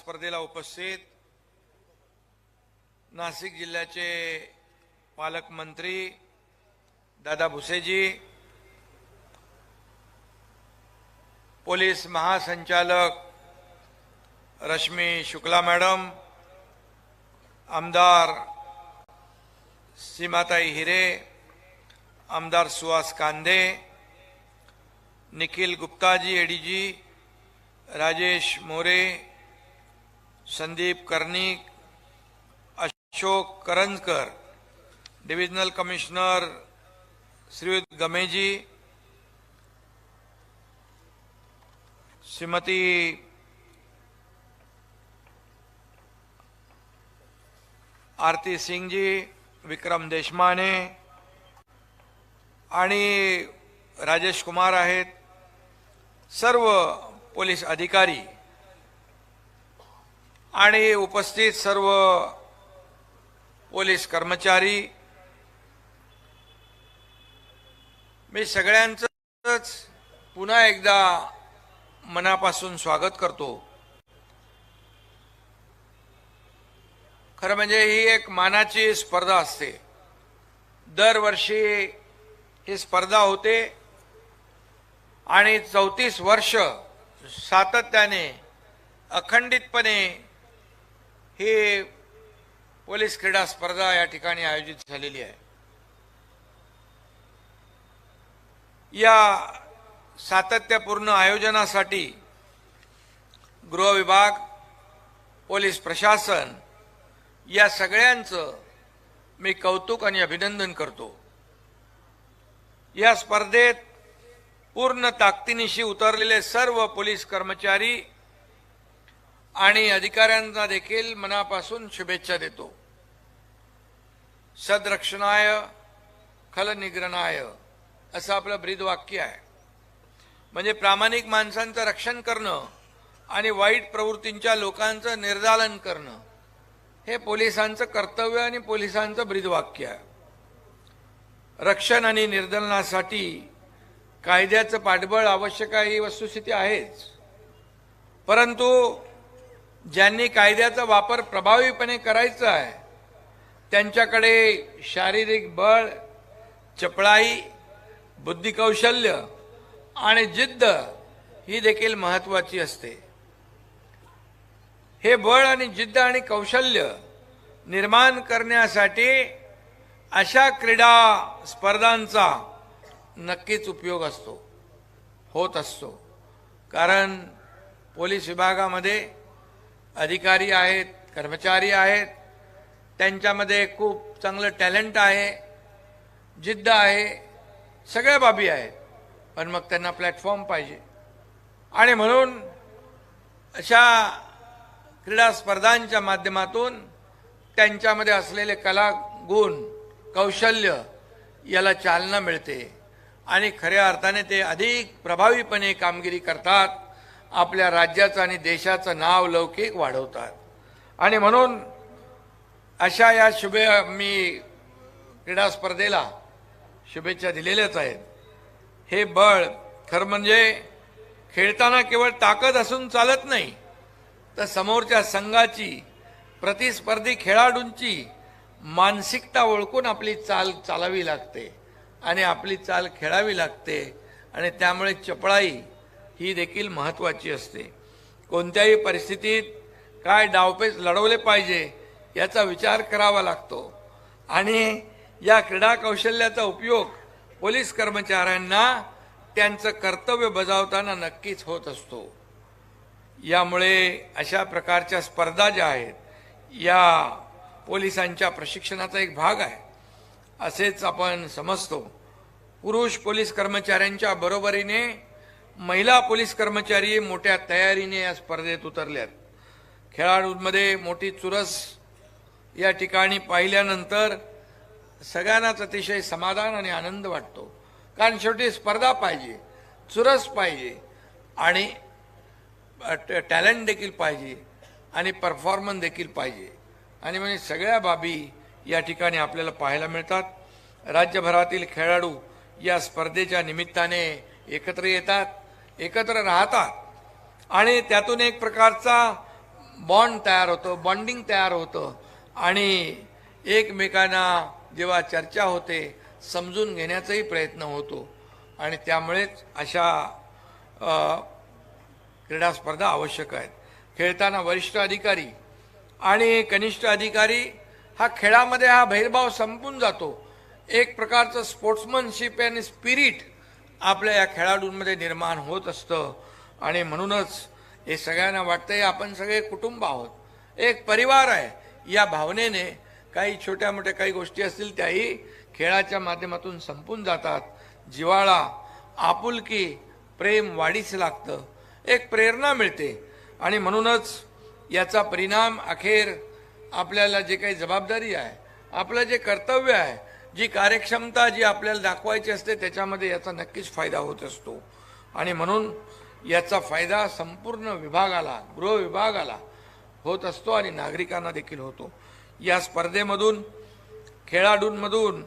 स्पर्धेला उपस्थित नाशिक जिल्ह्याचे पालकमंत्री दादा भुसेजी पोलीस महासंचालक रश्मी शुक्ला मॅडम आमदार सीमाताई हिरे आमदार Suhas Kande Nikhil Guptaji ADG Rajesh More Sandeep Karnik Ashok Karanjkar divisional commissioner Shriyut Gameji Shrimati Aarti Singhji Vikram Deshmane आणि राजेश कुमार आहेत. सर्व पोलीस अधिकारी आणि उपस्थित सर्व पोलीस कर्मचारी मी सगळ्यांचंच पुन्हा एकदा मनापासून स्वागत करतो. खरं म्हणजे ही एक मानाची स्पर्धा असते. दरवर्षी ही स्पर्धा होते आणि चौतीस वर्ष सातत्याने अखंडितपणे ही पोलीस क्रीडा स्पर्धा या ठिकाणी आयोजित झालेली आहे. या सातत्यपूर्ण आयोजनासाठी गृह विभाग पोलीस प्रशासन या सगळ्यांचं मी कौतुक आणि अभिनंदन करतो. या स्पर्धेत पूर्ण ताकदीनिशी उतरलेले सर्व पोलीस कर्मचारी आणि अधिकाऱ्यांना देखील मनापासून शुभेच्छा देतो. सदरक्षणाय खलनिग्रणाय असं आपलं ब्रीद वाक्य आहे. म्हणजे प्रामाणिक माणसांचं रक्षण करणं आणि वाईट प्रवृत्तींच्या लोकांचं निर्दालन करणं हे पोलिसांचं कर्तव्य आणि पोलिसांचं ब्रीदवाक्य आहे. रक्षण आणि निर्दलनासाठी कायद्याचं पाठबळ आवश्यक आहे ही वस्तुस्थिती आहेच. परंतु ज्यांनी कायद्याचा वापर प्रभावीपणे करायचा आहे त्यांच्याकडे शारीरिक बळ चपळाई बुद्धिकौशल्य आणि जिद्द ही देखील महत्वाची असते. हे बळ आणि जिद्द आणि कौशल्य निर्माण करण्यासाठी अशा क्रीडा स्पर्धांचा नक्कीच उपयोग असतो होत असतो. कारण पोलीस विभागामध्ये अधिकारी आहेत कर्मचारी आहेत त्यांच्यामध्ये खूप चांगलं टॅलेंट आहे जिद्द आहे सगळ्या बाबी आहेत. पण मग त्यांना प्लॅटफॉर्म पाहिजे. आणि म्हणून अशा क्रीडा स्पर्धांच्या माध्यमातून त्यांच्यामध्ये असलेले कला गुण कौशल्य याला चालना मिळते. आणि खऱ्या अर्थाने ते अधिक प्रभावीपणे कामगिरी करतात. आपल्या राज्याचं आणि देशाचं नाव लौकिक वाढवतात. आणि म्हणून अशा या शुभे मी क्रीडा स्पर्धेला शुभेच्छा दिलेल्याच आहेत. हे बळ खरं म्हणजे खेळताना केवळ ताकद असून चालत नाही तर समोरच्या संघाची प्रतिस्पर्धी खेळाडूंची मानसिकता ओळखून आपली चाल चालावी लागते. आणि आपली चाल खेळावी लागते. आणि त्यामुळे चपळाई ही देखील महत्वाची असते. कोणत्याही परिस्थितीत काय डावपेच लढवले पाहिजे याचा विचार करावा लागतो. आणि या क्रीडा कौशल्याचा उपयोग पोलीस कर्मचाऱ्यांना त्यांचं कर्तव्य बजावताना नक्कीच होत असतो. यामुळे अशा प्रकारच्या स्पर्धा ज्या आहेत या पोलिसांच्या प्रशिक्षणाचा एक भाग आहे. असेच आपण समजतो. पुरुष पोलीस कर्मचाऱ्यांच्या बरोबरीने महिला पोलीस कर्मचारी मोठ्या तयारीने या स्पर्धेत उतरल्यात. खेळाडूंमध्ये मोठी चुरस या ठिकाणी पाहिल्यानंतर सगळ्यांनाच अतिशय समाधान आणि आनंद वाटतो. कारण शेवटी स्पर्धा पाहिजे चुरस पाहिजे आणि टॅलेंट देखील पाहिजे आणि परफॉर्मन्स देखील पाहिजे. आणि म्हणजे सगळ्या बाबी या ठिकाणी आपल्याला पाहायला मिळतात. राज्यभरातील खेळाडू या स्पर्धेच्या निमित्ताने एकत्र येतात. एकत्र राहतात. आणि त्यातून एक प्रकारचा बॉन्ड तयार होतं बॉन्डिंग तयार होतं. आणि एकमेकांना जेव्हा चर्चा होते समजून घेण्याचाही प्रयत्न होतो. आणि त्यामुळेच अशा क्रीडा स्पर्धा आवश्यक आहेत. खेळताना वरिष्ठ अधिकारी आणि कनिष्ठ अधिकारी हा खेळामध्ये हा भेदभाव संपून जातो. एक प्रकारचं स्पोर्ट्समनशिप आणि स्पिरिट आपल्या या खेळाडूंमध्ये निर्माण होत असतं. आणि म्हणूनच हे सगळ्यांना वाटतंय आपण सगळे कुटुंब आहोत. एक परिवार आहे. या भावनेने काही छोट्या मोठ्या काही गोष्टी असतील त्याही खेळाच्या माध्यमातून संपून जातात. जिवाळा आपुलकी प्रेम वाढीस लागतं. एक प्रेरणा मिळते. आणि म्हणूनच याचा परिणाम अखेर आपल्याला जे काही जबाबदारी आहे आपलं जे कर्तव्य आहे जी कार्यक्षमता जी आपल्याला दाखवायची असते त्याच्यामध्ये याचा नक्कीच फायदा होत असतो. आणि म्हणून याचा फायदा संपूर्ण विभागाला गृह विभागाला होत असतो आणि नागरिकांना देखील होतो. या स्पर्धेमधून खेळाडूंमधून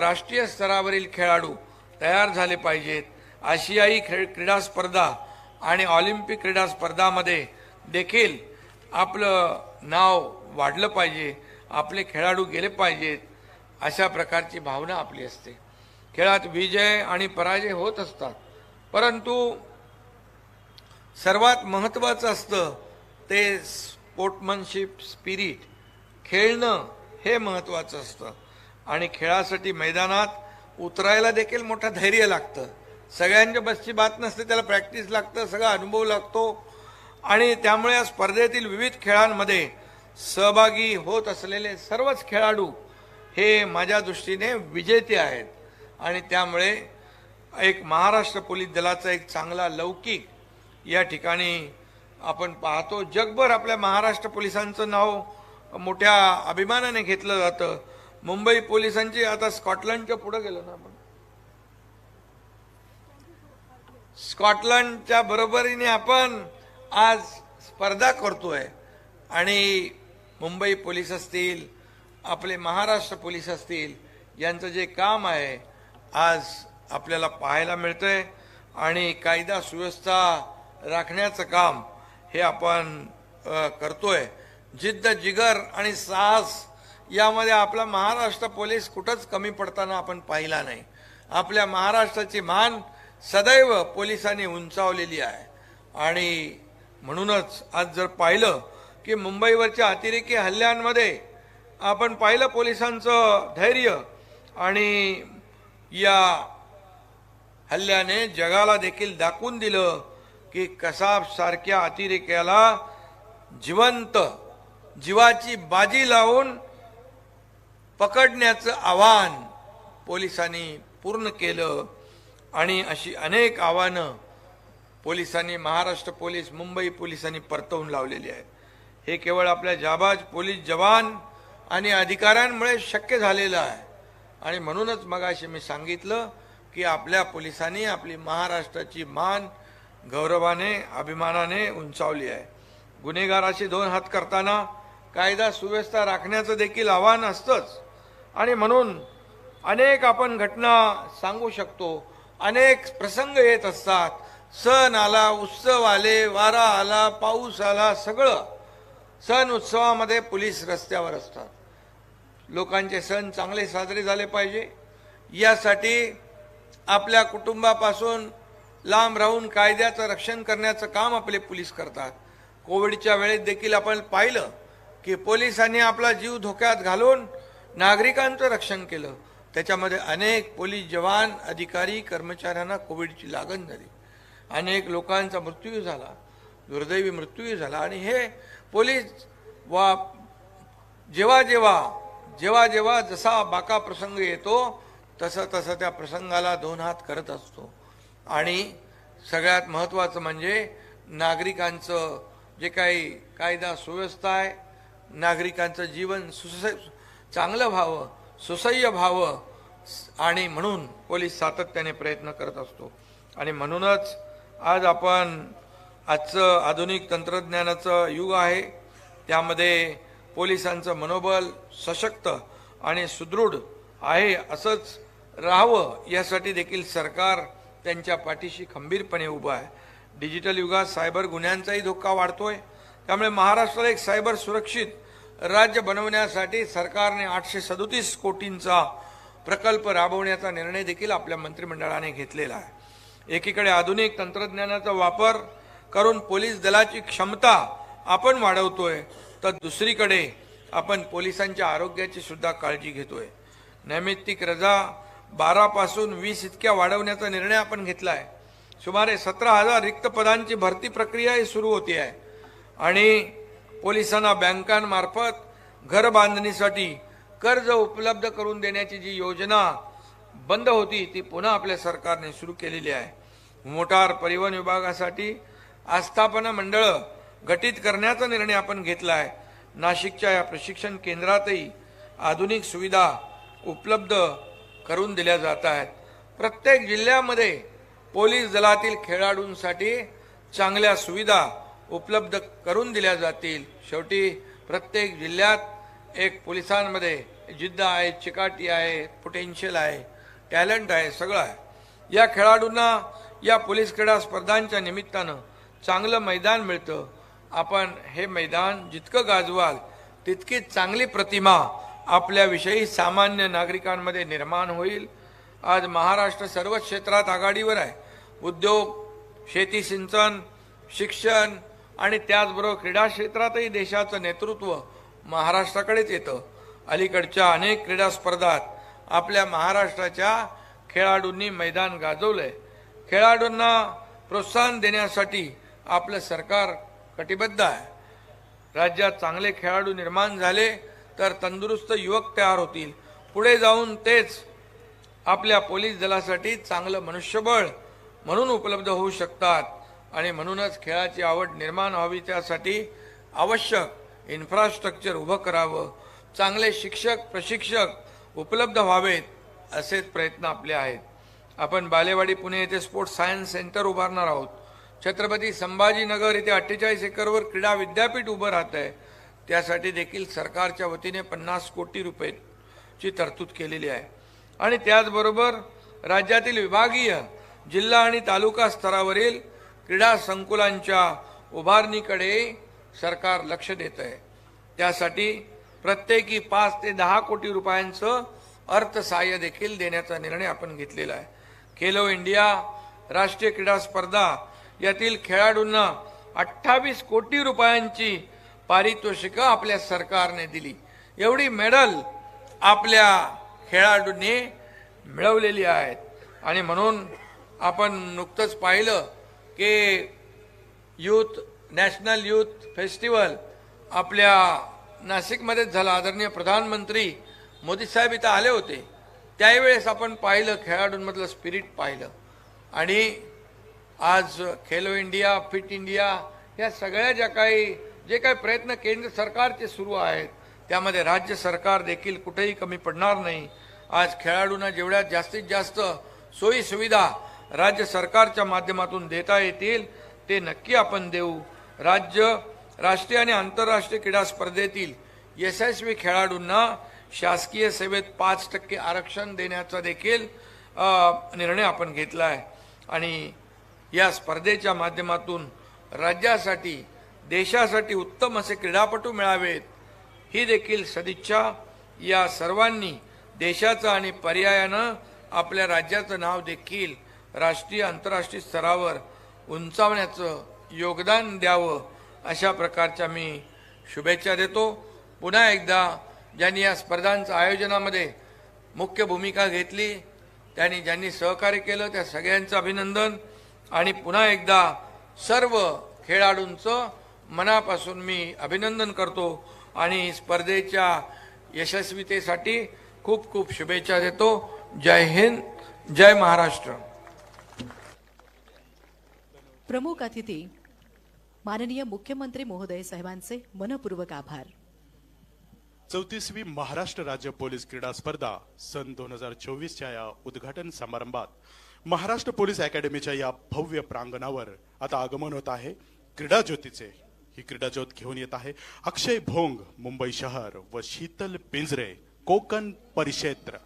राष्ट्रीय स्तरावरील खेळाडू तयार झाले पाहिजेत. आशियाई खेळ क्रीडा स्पर्धा आणि ऑलिम्पिक क्रीडा स्पर्धामध्ये देखील आपलं नाव वाढलं पाहिजे आपले खेळाडू गेले पाहिजेत. अशा प्रकारची भावना आपली असते. खेळात विजय आणि पराजय होत असतात. परंतु सर्वात महत्त्वाचं असतं ते स्पोर्टमनशिप स्पिरिट खेळणं हे महत्त्वाचं असतं. आणि खेळासाठी मैदानात उतरायला देखील मोठं धैर्य लागतं. सगळ्यांच्या बसची बात नसते त्याला प्रॅक्टिस लागतं सगळा अनुभव लागतो. आणि त्यामुळे या स्पर्धेतील विविध खेळांमध्ये सहभागी होत असलेले सर्वच खेळाडू हे माझ्या दृष्टीने विजेते आहेत. आणि त्यामुळे एक महाराष्ट्र पोलीस दलाचा एक चांगला लौकिक या ठिकाणी आपण पाहतो. जगभर आपल्या महाराष्ट्र पोलिसांचं नाव मोठ्या अभिमानाने घेतलं जातं. मुंबई पोलिसांची आता स्कॉटलंडच्या पुढं गेलो ना आपण. स्कॉटलंडच्या बरोबरीने आपण आज स्पर्धा करतोय. आणि मुंबई पोलीस असतील आपले महाराष्ट्र पोलीस असतील यांचं जे काम आहे आज आपल्याला पाहायला मिळतंय. आणि कायदा सुव्यवस्था राखण्याचं काम हे आपण करतोय. जिद्द जिगर आणि साहस यामध्ये आपला महाराष्ट्र पोलीस कुठंच कमी पडताना आपण पाहिला नाही. आपल्या महाराष्ट्राची मान सदैव पोलिसांनी उंचावलेली आहे. आणि म्हणूनच आज जर पाहिलं की मुंबईवरच्या अतिरेकी हल्ल्यांमध्ये आपण पाहिलं पोलिसांचं धैर्य आणि या हल्ल्याने जगाला देखील दाखवून दिलं की कसाब सारख्या अतिरेक्याला जिवंत जीवाची बाजी लावून पकडण्याचं आव्हान पोलिसांनी पूर्ण केलं आणि अशी अनेक आव्हानं पोलिसांनी महाराष्ट्र पोलीस मुंबई पोलिसांनी परतवून लावलेली आहेत. हे केवळ आपल्या जाबाज पोलीस जवान आणि अधिकाऱ्यांमुळे शक्य झालेलं आहे. आणि म्हणूनच मगाशी मी सांगितलं की आपल्या पोलिसांनी आपली महाराष्ट्राची मान गौरवाने अभिमानाने उंचावली आहे. गुन्हेगाराशी दोन हात करताना कायदा सुव्यवस्था राखण्याचं देखील आव्हान असतंच. आणि म्हणून अनेक आपण घटना सांगू शकतो. अनेक प्रसंग येत असतात. सण आला उत्सव आले वारा आला पाऊस आला सगळं. सण उत्सवामध्ये पोलीस रस्त्यावर असतात. लोकांचे सण चांगले साजरे झाले पाहिजे. यासाठी आपल्या कुटुंबापासून लांब राहून कायद्याचं रक्षण करण्याचं काम आपले पोलीस करतात. कोविडच्या वेळेत देखील आपण पाहिलं की पोलिसांनी आपला जीव धोक्यात घालून नागरिकांचं रक्षण केलं. त्याच्यामध्ये अनेक पोलीस जवान अधिकारी कर्मचाऱ्यांना कोविडची लागण झाली. अनेक लोकांचा मृत्यू झाला. दुर्दैवी मृत्यू झाला. आणि हे पोलीस वा जेव्हा जेव्हा जेव्हा जेव्हा जसा बाका प्रसंग येतो तसं तसं त्या प्रसंगाला दोन हात करत असतो. आणि सगळ्यात महत्त्वाचं म्हणजे नागरिकांचं जे काही कायदा सुव्यवस्था आहे नागरिकांचं जीवन सुस चांगलं व्हावं सुसह्य व्हावं आणि म्हणून पोलीस सातत्याने प्रयत्न करत असतो. आणि म्हणूनच आज आपण आजचं आधुनिक तंत्रज्ञानाचं युग आहे. त्यामध्ये पोलिसांचं मनोबल सशक्त आणि सुदृढ आहे असंच राहावं यासाठी देखील सरकार त्यांच्या पाठीशी खंबीरपणे उभं आहे. डिजिटल युगात सायबर गुन्ह्यांचाही धोका वाढतोय. त्यामुळे महाराष्ट्राला एक सायबर सुरक्षित राज्य बनवण्यासाठी सरकारने आठशे सदोतीस कोटींचा प्रकल्प राबवण्याचा निर्णय देखील आपल्या मंत्रिमंडळाने घेतलेला आहे. एकीकडे आधुनिक तंत्रज्ञानाचा वापर करून पोलीस दलाची क्षमता आपण वाढवतोय तर दुसरीकडे आपण पोलिसांच्या आरोग्याची सुद्धा काळजी घेतोय. नैमित्तिक रजा बारापासून वीस इतक्या वाढवण्याचा निर्णय आपण घेतला आहे सुमारे सतरा हजार रिक्त पदांची भरती प्रक्रियाही सुरू होती आहे आणि पोलिसांना बँकांमार्फत घर बांधणीसाठी कर्ज उपलब्ध करून देण्याची जी योजना बंद होती ती पुन्हा आपल्या सरकारने सुरू केलेली आहे. मोटार परिवहन विभागासाठी आस्थापना मंडळं घटित करण्याचा निर्णय आपण घेतला आहे नाशिकच्या या प्रशिक्षण केंद्रातही आधुनिक सुविधा उपलब्ध करून दिल्या जात आहेत. प्रत्येक जिल्ह्यामध्ये पोलीस दलातील खेळाडूंसाठी चांगल्या सुविधा उपलब्ध करून दिल्या जातील. शेवटी प्रत्येक जिल्ह्यात एक पोलिसांमध्ये जिद्द आहे चिकाटी आहे पोटेन्शियल आहे टॅलेंट आहे सगळं आहे. या खेळाडूंना या पोलीस क्रीडा स्पर्धांच्या निमित्तानं चांगलं मैदान मिळतं. आपण हे मैदान जितकं गाजवाल तितकी चांगली प्रतिमा आपल्याविषयी सामान्य नागरिकांमध्ये निर्माण होईल. आज महाराष्ट्र सर्व क्षेत्रात आघाडीवर आहे. उद्योग शेती सिंचन शिक्षण आणि त्याचबरोबर क्रीडा क्षेत्रातही देशाचं नेतृत्व महाराष्ट्राकडेच येतं. अलीकडच्या अनेक क्रीडा स्पर्धात आपल्या महाराष्ट्राच्या खेळाडूंनी मैदान गाजवलं आहे खेळाडूंना प्रोत्साहन देण्यासाठी आपलं सरकार कटिबद्ध आहे. राज्यात चांगले खेळाडू निर्माण झाले तर तंदुरुस्त युवक तयार होतील. पुढे जाऊन तेच आपल्या पोलीस दलासाठी चांगलं मनुष्यबळ म्हणून उपलब्ध होऊ शकतात. आणि म्हणूनच खेळाची आवड निर्माण व्हावी त्यासाठी आवश्यक इन्फ्रास्ट्रक्चर उभं करावं. चांगले शिक्षक प्रशिक्षक उपलब्ध व्हावेत असेच प्रयत्न आपले आहेत. आपण बालेवाडी पुणे येथे स्पोर्ट्स सायन्स सेंटर उभारणार आहोत. छत्रपती संभाजीनगर येथे अठ्ठेचाळीस एकरवर क्रीडा विद्यापीठ उभं राहत आहे. त्यासाठी देखील सरकारच्या वतीने पन्नास कोटी रुपयेची तरतूद केलेली आहे. आणि त्याचबरोबर राज्यातील विभागीय जिल्हा आणि तालुका स्तरावरील क्रीडा संकुलांच्या उभारणीकडे सरकार लक्ष देत आहे. त्यासाठी प्रत्येकी पाच ते दहा कोटी रुपयांचं अर्थसहाय्य देखील देण्याचा निर्णय आपण घेतलेला आहे. खेलो इंडिया राष्ट्रीय क्रीडा स्पर्धा यातील खेळाडूंना अठ्ठावीस कोटी रुपयांची पारितोषिकं आपल्या सरकारने दिली. एवढी मेडल आपल्या खेळाडूंनी मिळवलेली आहेत. आणि म्हणून आपण नुकतंच पाहिलं की यूथ नॅशनल यूथ फेस्टिवल आपल्या नाशिकमध्येच झाला. आदरणीय प्रधानमंत्री मोदी साहेब इथं आले होते. त्यावेळेस आपण पाहिलं खेळाडूंमधलं स्पिरिट पाहिलं. आणि आज खेलो इंडिया फिट इंडिया या सगळ्या ज्या काही जे काही प्रयत्न केंद्र सरकारचे सुरू आहेत त्यामध्ये राज्य सरकार देखील कुठेही कमी पडणार नाही. आज खेळाडूंना जेवढ्या जास्तीत जास्त सोयी सुविधा राज्य सरकारच्या माध्यमातून देता येतील ते नक्की आपण देऊ. राज्य राष्ट्रीय आणि आंतरराष्ट्रीय क्रीडा स्पर्धेतील यशस्वी खेळाडूंना शासकीय सेवेत पाच टक्के आरक्षण देण्याचा देखील निर्णय आपण घेतला आहे आणि या स्पर्धेच्या माध्यमातून राज्यासाठी देशासाठी उत्तम असे क्रीडापटू मिळावेत ही देखील सदिच्छा या सर्वांनी देशाचं आणि पर्यायानं आपल्या राज्याचं नाव देखील राष्ट्रीय आंतरराष्ट्रीय स्तरावर उंचावण्याचं योगदान द्यावं अशा प्रकारच्या मी शुभेच्छा देतो. पुन्हा एकदा ज्यांनी या स्पर्धांचं आयोजनामध्ये मुख्य भूमिका घेतली त्यांनी ज्यांनी सहकार्य केलं त्या सगळ्यांचं अभिनंदन. आणि पुन्हा एकदा सर्व खेळाडूंचं मनापासून मी अभिनंदन करतो आणि स्पर्धेच्या यशस्वीतेसाठी खूप खूप शुभेच्छा देतो. जय हिंद जय महाराष्ट्र. प्रमुख अतिथी माननीय मुख्यमंत्री महोदय साहेबांचे मनपूर्वक आभार. चौतीसवी महाराष्ट्र राज्य पोलीस क्रीडा स्पर्धा सन दोन हजार चोवीसच्या या उद्घाटन समारंभात महाराष्ट्र पोलीस अकॅडमीच्या या भव्य प्रांगणावर आता आगमन होत आहे. क्रीडा ज्योतीचे ही क्रीडा ज्योत घेऊन येत आहे. अक्षय भोंग मुंबई शहर व शीतल पिंजरे कोकण परिक्षेत्र.